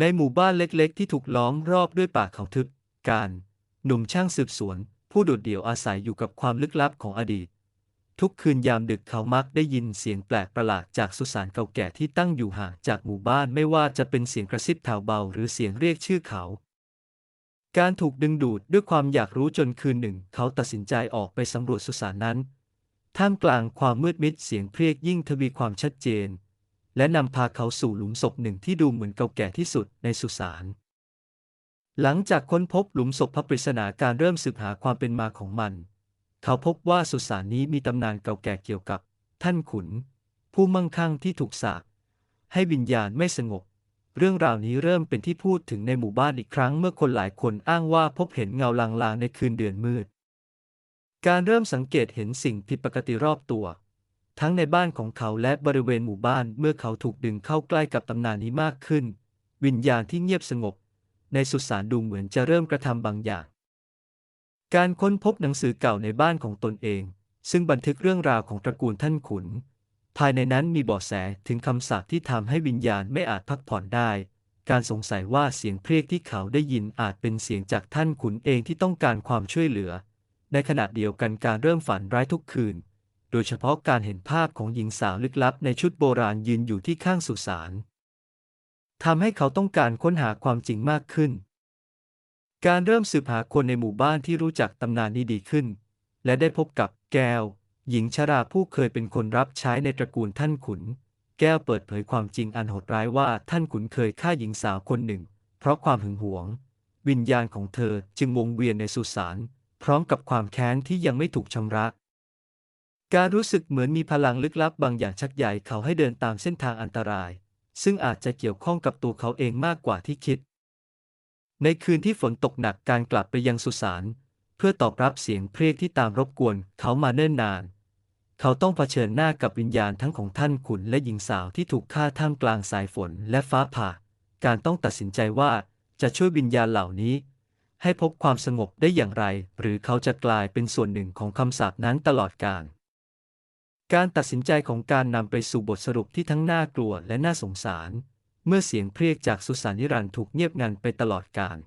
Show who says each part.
Speaker 1: ในหมู่บ้านเล็กๆ ที่ถูกล้อมรอบด้วยป่าเขาทึบ การ หนุ่มช่างสืบสวน ผู้โดดเดี่ยวอาศัยอยู่กับความลึกลับของอดีต ทุกคืนยามดึกเขามักได้ยินเสียงแปลกประหลาดจากสุสานเก่าแก่ที่ตั้งอยู่ห่างจากหมู่บ้านไม่ว่าจะเป็นเสียงกระซิบแผ่วเบาหรือเสียงเรียกชื่อเขา การถูกดึงดูดด้วยความอยากรู้จนคืนหนึ่ง เขาตัดสินใจออกไปสำรวจสุสานนั้น ท่ามกลางความมืดมิดเสียงเพรียกยิ่งทวีความชัดเจน และนำพาเขาสู่หลุมศพหนึ่งที่ดูเหมือนเก่าแก่ที่สุดในสุสาน หลังจากค้นพบหลุมศพพระปริศนาการเริ่มสืบหาความเป็นมาของมัน เขาพบว่าสุสานนี้มีตำนานเก่าแก่เกี่ยวกับ ท่านขุน ผู้มั่งคั่งที่ถูกสาปให้วิญญาณไม่สงบ เรื่องราวนี้เริ่มเป็นที่พูดถึงในหมู่บ้านอีกครั้งเมื่อคนหลายคนอ้างว่าพบเห็นเงาลางๆในคืนเดือนมืด การเริ่มสังเกตเห็นสิ่งผิดปกติรอบตัว ทั้งในบ้านของเขาและบริเวณหมู่บ้านเมื่อเขาถูกดึงเข้าใกล้กับตำนานนี้มากขึ้น วิญญาณที่เงียบสงบ ในสุสานดูเหมือนจะเริ่มกระทำบางอย่าง การค้นพบหนังสือเก่าในบ้านของตนเอง ซึ่งบันทึกเรื่องราวของตระกูลท่านขุน ภายในนั้นมีเบาะแสถึงคำสาปที่ทำให้วิญญาณไม่อาจพักผ่อนได้ การสงสัยว่าเสียงเพรียกที่เขาได้ยินอาจเป็นเสียงจากท่านขุนเองที่ต้องการความช่วยเหลือ ในขณะเดียวกันการเริ่มฝันร้ายทุกคืน ดยเฉพาะการเห็นภาพของหญิงสาวลึกลับในชุดโบราณยืนอยู่ที่ข้างสุสานทำให้เขาต้องการค้นหาความจริงมากขึ้น การเริ่มสืบหาคนในหมู่บ้านที่รู้จักตำนานนี้ดีขึ้น และได้พบกับแก้ว หญิงชราผู้เคยเป็นคนรับใช้ในตระกูลท่านขุน แก้วเปิดเผยความจริงอันโหดร้ายว่าท่านขุนเคยฆ่าหญิงสาวคนหนึ่ง เพราะความหึงหวง วิญญาณของเธอจึงวงเวียนในสุสานพร้อมกับความแค้นที่ยังไม่ถูกชำระ การรู้สึกเหมือนมีพลังลึกลับบางอย่างชักใหญ่เขาให้เดินตามเส้นทางอันตราย ซึ่งอาจจะเกี่ยวข้องกับตัวเขาเองมากกว่าที่คิด ในคืนที่ฝนตกหนักการกลับไปยังสุสานเพื่อตอบรับเสียงเพรียกที่ตามรบกวนเขามาเนิ่นนาน เขาต้องเผชิญหน้ากับวิญญาณทั้งของท่านขุนและหญิงสาวที่ถูกฆ่าท่ามกลางสายฝนและฟ้าผ่า การต้องตัดสินใจว่าจะช่วยวิญญาณเหล่านี้ ให้พบความสงบได้อย่างไร หรือเขาจะกลายเป็นส่วนหนึ่งของคำสาปนั้นตลอดกาล การตัดสินใจของการนำไปสู่บทสรุปที่ทั้งน่ากลัวและน่าสงสาร เมื่อเสียงเพรียกจากสุสานนิรันต์ถูกเงียบงันไปตลอดกาล